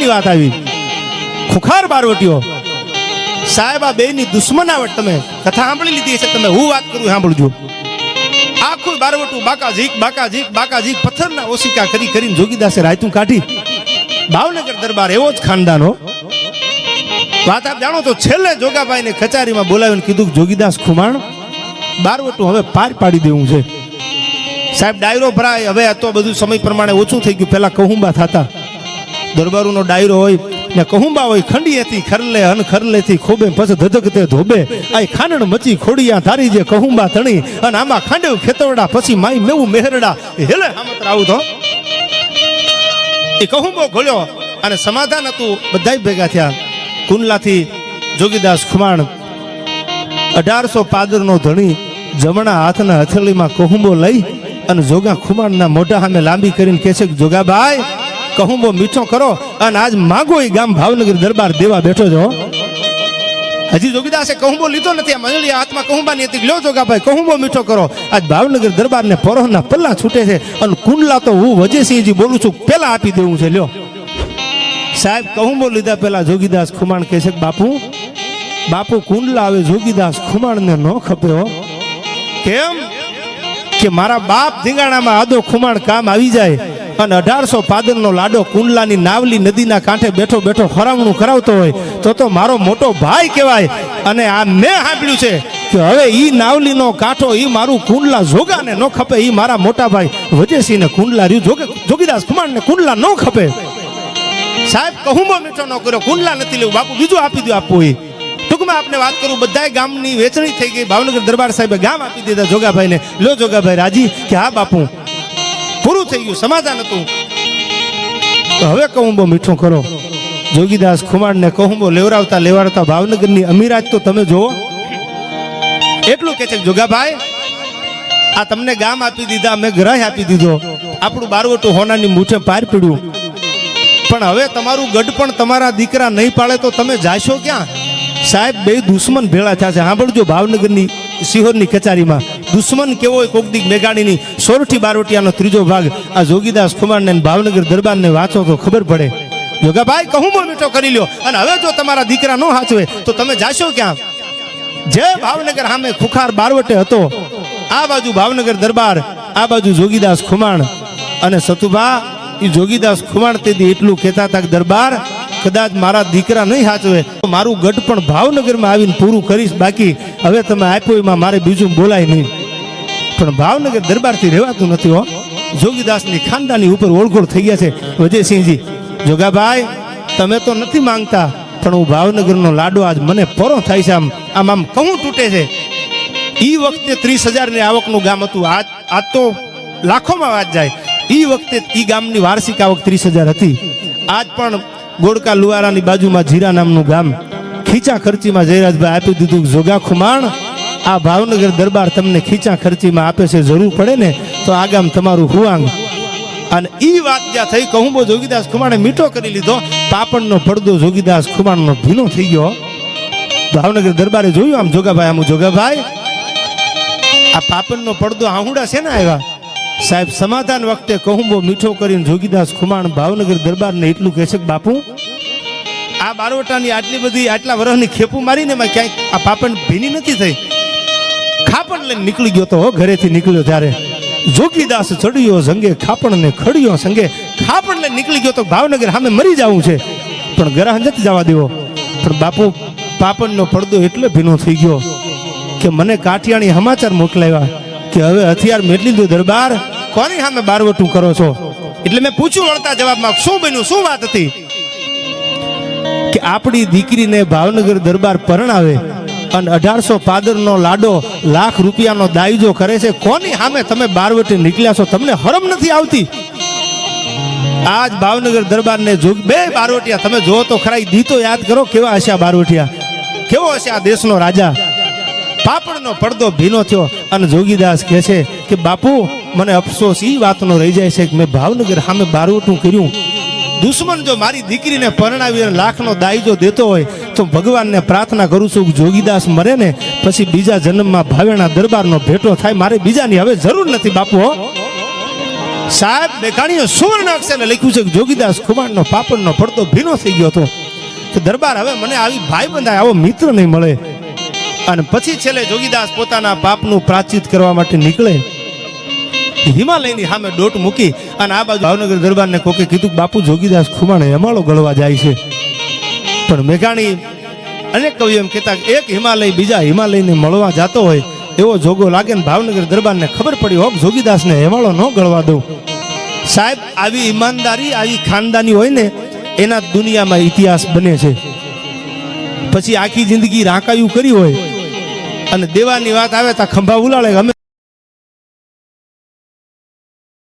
ગામની વાત આવી. ખુખાર બારવટીઓ. સાહેબ, આ બેની દુશ્મનાવટ તમે કથા સાંભળી લીધી છે તમે હું વાત કરું સાંભળજો. આખું બારવટું બાકા ઝીક બાકા ઝીક બાકા ઝીક પથ્થરના ઓશિકા કરી કરીને જોગીદાસે રાયતું કાઢી. ભાવનગર દરબાર એવો જ ખાનદાનો વાત આપ જાણો તો છેલ્લે જોગાભાઈને કચારીમાં બોલાવીને કીધું કે જોગીદાસ ખુમાણ, બારવટું હવે પાર પાડી દેવું છે. સાહેબ, ડાયરો ભરાય, હવે આ તો બધું સમય પ્રમાણે ઓછું થઈ ગયું પેલા કહુંબા થતા. દરબારોનો ડાયરો હોય ને કહુંબા હોય ખંડી હતી ખરલે, અન ખરલેથી ખોબે પછી ધધકતે ધોબે. આ ખાંડણ મચી ખોડિયા ધારી જે કહુંબા તણી અને આમાં ખાંડવ ખેતવડા પછી માઈ મેવું મેહરડા. હેલે હામત આવું તો એ કહુંબો ખોલ્યો અને સમાધાન હતું. બધાય ભેગા થયા. કુંડલાથી જોગીદાસ ખુમાણ, અઢારસો પાદરનો ધણી જમણા હાથના હથેળીમાં કહુંબો લઈ અને જોગા ખુમાણના મોઢા સામે લાંબી કરીને કહે છે જોગાભાઈ કહુંબો મીઠો કરો. અને આજ માગો એ ગામ ભાવનગર દરબાર દેવા બેઠો છો હજી જોગીદાસે કહુંબો લીધો નથી, આ મંજળી હાથમાં કહુંબાની હતી. લ્યો જોગાભાઈ કહુંબો મીઠો કરો. આજ ભાવનગર દરબારને પરોહના પલ્લા છૂટે છે અને કુંડલા તો હું વજેસિંહજી બોલું છું, પેલા આપી દેવું છે, લ્યો. સાહેબ, કહુંબો લીધા પેલા જોગીદાસ ખુમાણ કહે છે બાપુ બાપુ, કુંડલા આવે જોગીદાસ ખુમાણને ન ખપ્યો કેમ? કે મારા બાપ ધીંગાણામાં આદો ખુમાણ કામ આવી જાય. અને અઢારસો પાદરનો લાડો કુંડલાની નાવલી નદીના કાંઠે બેઠો બેઠો ખરામણું કરાવતો હોય, તો તો મારો મોટો ભાઈ કહેવાય. અને આ મેં સાંભળ્યું છે કે હવે ઈ નાવલીનો કાંઠો, ઈ મારું કુંડલા જોગાને ન ખપે, ઈ મારા મોટા ભાઈ વજેસિંહને કુંડલા રહ્યું, જોગે, જોગીદાસ કુમારને કુંડલા ન ખપે. સાહેબ કહુંબો મીઠો ન કર્યો, કુંડલા નથી લેવું, બાપુ બીજું આપી દો આપવું એ ટૂંકમાં આપને વાત કરું, બધાય ગામની વેચણી થઈ ગઈ, ભાવનગર દરબાર સાહેબે ગામ આપી દીધા જોગાભાઈને. લો જોગાભાઈ, રાજી? કે હા બાપુ. પૂરું થઈ ગયું, સમાધાન હતું. હવે કહુંબો મીઠો કરો. જોગીદાસ ખુમાણને કહુંબો લેવરાવતા લેવરાવતા ભાવનગરની અમીરાજ તો તમે જુઓ. એટલું કે છે જોગાભાઈ, આ તમને ગામ આપી દીધા મેં ગ્રહ આપી દીધો. આપણું બારવટું હોનાની મૂઠે પાર પીડ્યું. પણ હવે તમારું ગઢ પણ તમારા દીકરા નહીં પાડે તો તમે જાશો ક્યાં? સાહેબ, બે દુશ્મન ભેળા થયા છે. સાંભળજો ભાવનગરની સિહોરની કચારીમાં. દુશ્મન કેવો હોય કોક દીક મેઘાણીની સોરઠી બારોટિયાનો ત્રીજો ભાગ. આ જોગીદાસ કુમારને ભાવનગર દરબારને વાંચો તો ખબર પડે. જોગાભાઈ કહું મીઠો કરી લ્યો. અને હવે જો તમારા દીકરા ન હાચવે, તો તમે જાશો ક્યાં? જે ભાવનગર સામે ખુખાર બારવટે હતો, આ બાજુ ભાવનગર દરબાર, આ બાજુ જોગીદાસ ખુમાણ. અને સતુભા એ જોગીદાસ ખુમાણ તેથી એટલું કહેતા હતા દરબાર કદાચ મારા દીકરા નહીં સાચવે મારું ગઢ પણ ભાવનગરમાં આવીને પૂરું કરીશ. બાકી હવે તમે આપ્યો એમાં મારે બીજું બોલાય નહીં. પણ ભાવનગર દરબારથી રહેવાતું નથી હો. જોગીદાસની ખાનદાની ઉપર ઓળખોળ થઈ ગયા છે. વજયસિંહજી, જોગાભાઈ, તમે તો નથી માંગતા, પણ હું ભાવનગરનો લાડો આજ મને પરો થાય છે આમ. આમ આમ કહું તૂટે છે. એ વખતે ત્રીસ હજારની આવકનું ગામ હતું. આજ આજ તો લાખોમાં વાત જાય. એ વખતે એ ગામની વાર્ષિક આવક ત્રીસ હજાર હતી. આજ પણ ગોળકા લુવારાની બાજુમાં જીરા નામનું ગામ. ખીચા ખર્ચીમાં જયરાજભાઈ આપી દીધું જોગા ખુમાણ આ ભાવનગર દરબાર તમને ખીચા ખર્ચીમાં આપે છે, જરૂર પડે ને તો આ ગામ તમારું હુવાંગ અને ઈ વાત જ્યાં થઈ કહું બહુ જોગીદાસ ખુમાણે મીઠો કરી લીધો, પાપણનો પડદો જોગીદાસ ખુમાણનો ભીનો થઈ ગયો. ભાવનગર દરબારે જોયું આમ, જોગાભાઈ આમ જોગાભાઈ. આ પાપણનો પડદો આહુડા છે ને આવ્યા? સાહેબ, સમાધાન વખતે કહું બો મીઠો કરીને જોગીદાસ ખુમાણ ભાવનગર દરબારને એટલું કહે છે કે, બાપુ, આ બારોટાની આટલી બધી, આટલા વર્ષની ખેપું મારીને એમાં ક્યાંય આ પાપણ ભીની નથી થઈ? ખાપણ લઈને નીકળી ગયો તો હો, ઘરેથી નીકળ્યો ત્યારે. જોગીદાસ ચડ્યો સંગે ખાપણ ને ખડ્યો સંગે ખાપણ લઈને નીકળી ગયો તો ભાવનગર સામે મરી જવું છે. પણ ગરાહ નથી જવા દેવો. પણ બાપુ, પાપણનો પડદો એટલો ભીનો થઈ ગયો કે મને કાઠિયાણી સમાચાર મોકલાવ્યા. કે હવે હથિયાર મેટલી દો દરબાર, કોની સામે બારવટું કરો છો? એટલે મેં પૂછ્યું વળતા જવાબમાં, શું બન્યું, શું વાત હતી? કે આપણી દીકરીને ભાવનગર દરબાર પરણાવે અને અઢારસો પાદરનો લાડો, લાખ રૂપિયાનો દાયજો કરે છે, કોની સામે તમે બારવટે નીકળ્યા છો? તમને હરમ નથી આવતી? આજ ભાવનગર દરબારને જોગ બે બારવટિયા તમે જો તો ખરા દીતો યાદ કરો, કેવા હશે આ બારવટિયા? કેવો હશે આ દેશનો રાજા? પાપડનો પડદો ભીનો થયો અને જોગીદાસ કહે છે કે, બાપુ, મને અફસોસ એ વાતનો રહી જાય છે કે મેં ભાવનગર સામે બારવટું કર્યું. દુશ્મન જો મારી દીકરીને પરણાવી અને લાખનો દાયજો દેતો હોય, તો ભગવાનને પ્રાર્થના કરું છું કે જોગીદાસ મરે ને પછી બીજા જન્મમાં ભાવેણા દરબારનો ભેટો થાય. મારે બીજાની હવે જરૂર નથી, બાપુ સાહેબ મેઘાણીએ સુવર્ણ અક્ષરે લખ્યું છે કે, જોગીદાસ ખુમાણનો પાપડનો પડદો ભીનો થઈ ગયો હતો. કે દરબાર હવે મને આવી ભાઈ બંધાય આવો મિત્ર નહીં મળે. અને પછી છેલ્લે જોગીદાસ પોતાના પાપનું પ્રાચિત કરવા માટે નીકળે. હિમાલયની સામે ડોટ મૂકી અને આ બાજુ ભાવનગર દરબારને કોકે કીધું બાપુ, જોગીદાસ ખુમાણે હેમાળો ગળવા જાય છે. પણ મેઘાણી અનેક કવિઓ એમ કહેતા એક હિમાલય બીજા હિમાલયને મળવા જતો હોય એવો જોગો લાગે ને ભાવનગર દરબારને ખબર પડી હોક જોગીદાસને હેમાળો ન ગળવા દઉં. સાહેબ, આવી ઈમાનદારી, આવી ખાનદાની હોય ને, એના દુનિયામાં ઇતિહાસ બને છે. પછી આખી જિંદગી રાંકાયું કરી હોય અને દેવાની વાત આવે તો ખંભા ઉલાળે અમે